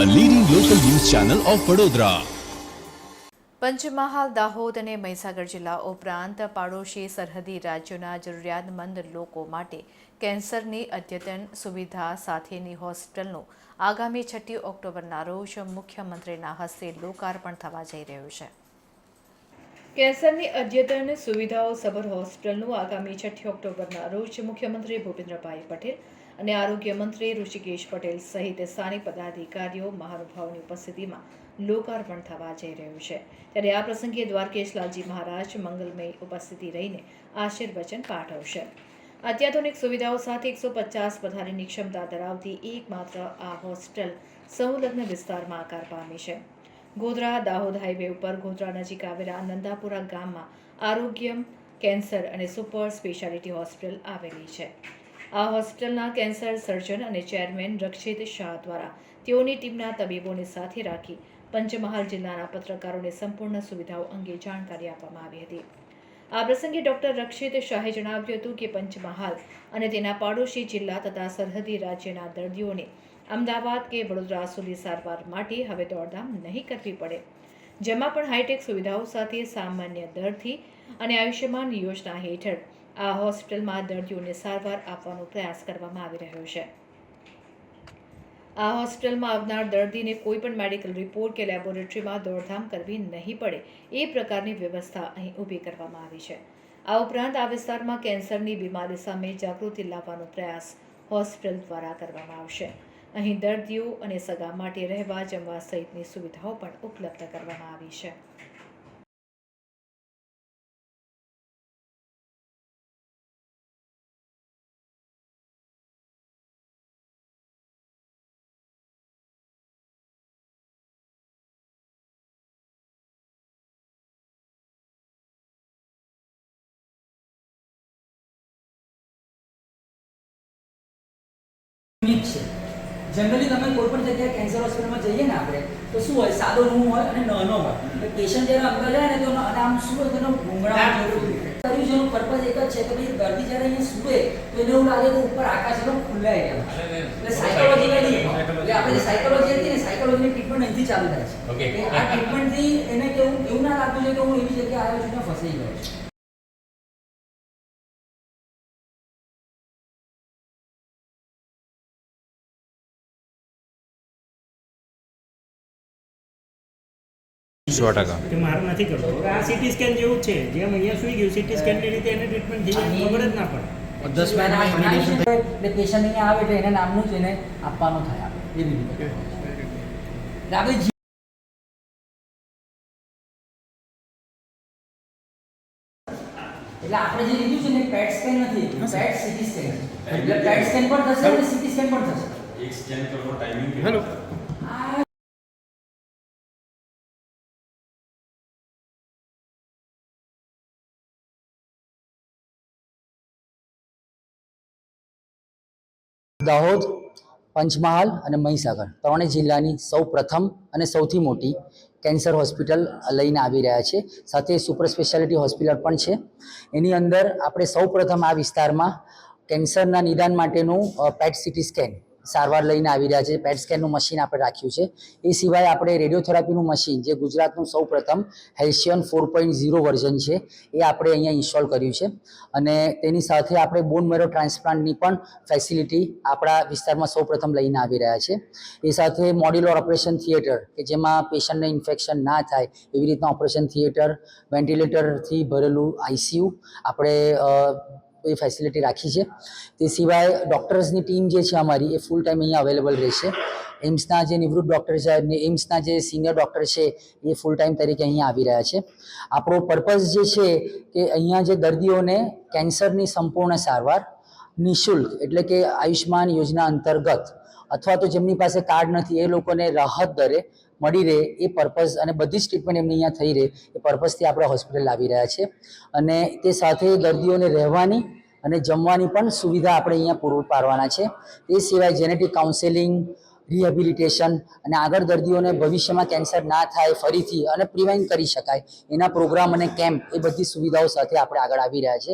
Channel of Vadodara Panchmahal Dahod અને મહીસાગર જિલ્લા ઉપરાંત પાડોશી સરહદી રાજ્યોના જરૂરિયાતમંદ લોકો માટે કેન્સરની અદ્યતન સુવિધા સાથેની હોસ્પિટલનું આગામી છઠ્ઠી ઓક્ટોબરના રોજ મુખ્યમંત્રીના હસ્તે લોકાર્પણ થવા જઈ રહ્યું છે. કેન્સરની અદ્યતન સુવિધાઓ સભર હોસ્પિટલનું આગામી છઠ્ઠી ઓક્ટોબરના રોજ મુખ્યમંત્રી ભૂપેન્દ્રભાઈ પટેલ અને આરોગ્ય મંત્રી ઋષિકેશ પટેલ સહિત સ્થાનિક પદાધિકારીઓ મહાનુભાવોની ઉપસ્થિતિમાં લોકાર્પણ થવા જઈ રહ્યું છે. ત્યારે આ પ્રસંગે દ્વારકેશલાલજી મહારાજ મંગલમય ઉપસ્થિતિ રહીને આશીર્વચન પાઠવશે. અત્યાધુનિક સુવિધાઓ સાથે એકસો પચાસ પથારીની ક્ષમતા ધરાવતી એકમાત્ર આ હોસ્ટેલ સંલગ્ન વિસ્તારમાં આકાર પામી છે. ગોધરા, દાહોદ હાઈવે ઉપર ગોધરા નજીક આવેલા નંદાપુરા ગામમાં આરોગ્યમ કેન્સર અને સુપર સ્પેશિયાલિટી હોસ્પિટલ આવેલી છે. આ હોસ્પિટલના કેન્સર સર્જન અને ચેરમેન રક્ષિત શાહ દ્વારા તેઓની ટીમના તબીબોને સાથે રાખી પંચમહાલ જિલ્લાના પત્રકારોને સંપૂર્ણ સુવિધાઓ અંગે જાણકારી આપવામાં આવી હતી. આ પ્રસંગે ડોક્ટર રક્ષિત શાહે જણાવ્યું હતું કે પંચમહાલ અને તેના પાડોશી જિલ્લા તથા સરહદી રાજ્યના દર્દીઓને અમદાવાદ કે વડોદરા સુધી સારવાર માટે હવે દોડધામ નહીં કરવી પડે. જેમાં પણ હાઈટેક સુવિધાઓ સાથે સામાન્ય દરથી અને આયુષ્યમાન યોજના હેઠળ આ હોસ્પિટલમાં દર્દીઓને સારવાર આપવાનો પ્રયાસ કરવામાં આવી રહ્યો છે. આ હોસ્પિટલમાં આવનાર દર્દીને કોઈ પણ મેડિકલ રિપોર્ટ કે લેબોરેટરીમાં દોડધામ કરવી નહીં પડે એ પ્રકારની વ્યવસ્થા અહીં ઊભી કરવામાં આવી છે. આ ઉપરાંત આ વિસ્તારમાં કેન્સરની બીમારી સામે જાગૃતિ લાવવાનો પ્રયાસ હોસ્પિટલ દ્વારા કરવામાં આવશે. અહીં દર્દીઓ અને સગા માટે રહેવા જમવા સહિતની સુવિધાઓ પણ ઉપલબ્ધ કરવામાં આવી છે. યુનિક છે. જનરલી તમે કોઈ પણ જગ્યાએ કેન્સર હોસ્પિટલમાં જઈએ ને આપણે તો શું હોય? સાદો રૂમ હોય અને નાનો હોય. પેશન્ટ જ્યારે અંદર જાય ને તો આમ શું હોય? તેનો ઘૂંઘળા કર્યું છે એનો પર્પઝ એક જ છે કે ભાઈ દર્દી જ્યારે અહીંયા સૂવે તો એને એવું લાગે કે ઉપર આકાશ એનો ખુલ્લાઈ ગયા એટલે સાયકોલોજીકલી એટલે આપણે જે સાયકોલોજી હતી ને સાયકોલોજીની ટ્રીટમેન્ટ અહીંથી ચાલુ થાય છે. આ ટ્રીટમેન્ટથી એને કેવું એવું ના લાગતું છે કે હું એવી જગ્યાએ આવ્યો છું ને ફસાઈ ગયો છું. સો ટકા. કે મારું નથી કરતો. આ સીટી સ્કેન જેવું છે. જેમ અહીંયા સુઈ ગયું સીટી સ્કેનની રીતે એને ટ્રીટમેન્ટ થઈ જાય ખબર જ ના પડે. દસ મહિના એટલે પેશન્ટ અહીંયા આવે એટલે એને નામનું જ એને આપવાનું થાય આપણે એવી રીતે. એટલે આપણે એટલે આપણે જે લીધું છે ને પેટ સ્કેન નથી પેટ સીટી સ્કેન એટલે પેટ સ્કેન પણ થશે અને સીટી સ્કેન પણ થશે. એક સ્કેન કરવાનો ટાઈમિંગ હેલો દાહોદ, પંચમહાલ અને મહીસાગર ત્રણેય જિલ્લાની સૌ પ્રથમ અને સૌથી મોટી કેન્સર હોસ્પિટલ લઈને આવી રહ્યા છે. સાથે સુપર સ્પેશિયાલિટી હોસ્પિટલ પણ છે. એની અંદર આપણે સૌ પ્રથમ આ વિસ્તારમાં કેન્સરના નિદાન માટેનું પેટ સિટી સ્કેન સારવાર લઈને આવી રહ્યા છે. પેટ સ્કેનનું મશીન આપણે રાખ્યું છે. એ સિવાય આપણે રેડિયોથેરાપીનું મશીન જે ગુજરાતનું સૌ પ્રથમ હેલ્શિયન ફોર પોઈન્ટ ઝીરો વર્ઝન છે, એ આપણે અહીંયા ઇન્સ્ટોલ કર્યું છે. અને તેની સાથે આપણે બોન મેરો ટ્રાન્સપ્લાન્ટની પણ ફેસિલિટી આપણા વિસ્તારમાં સૌ પ્રથમ લઈને આવી રહ્યા છે. એ સાથે મોડ્યુલર ઓપરેશન થિયેટર કે જેમાં પેશન્ટને ઇન્ફેક્શન ના થાય, એવી રીતના ઓપરેશન થિયેટર વેન્ટિલેટરથી ભરેલું આઈસીયુ આપણે એ ફેસિલિટી રાખી છે. તે સિવાય ડૉક્ટર્સની ટીમ જે છે અમારી, એ ફૂલ ટાઈમ અહીંયા અવેલેબલ રહેશે. એમ્સના જે નિવૃત્ત ડૉક્ટર છે એમ્સના જે સિનિયર ડૉક્ટર છે, એ ફૂલ ટાઈમ તરીકે અહીંયા આવી રહ્યા છે. આપણો પર્પઝ જે છે કે અહીંયા જે દર્દીઓને કેન્સરની સંપૂર્ણ સારવાર નિઃશુલ્ક, એટલે કે આયુષ્માન યોજના અંતર્ગત, અથવા તો જેમની પાસે કાર્ડ નથી, એ લોકોને રાહત દરે મળી રહે એ પર્પઝ અને બધી જ ટ્રીટમેન્ટ એમની અહીંયા થઈ રહે એ પર્પઝથી આપણે હોસ્પિટલ લાવી રહ્યા છે અને તે સાથે દર્દીઓને રહેવાની અને જમવાની પણ સુવિધા આપણે અહીંયા પૂરું પાડવાના છે. એ સિવાય જેનેટિક કાઉન્સેલિંગ રિહેબિલિટેશન અને આગળ દર્દીઓને ભવિષ્યમાં કેન્સર ના થાય, ફરીથી અને પ્રિવેન્ટ કરી શકાય, એના પ્રોગ્રામ અને કેમ્પ એ બધી સુવિધાઓ સાથે આપણે આગળ આવી રહ્યા છે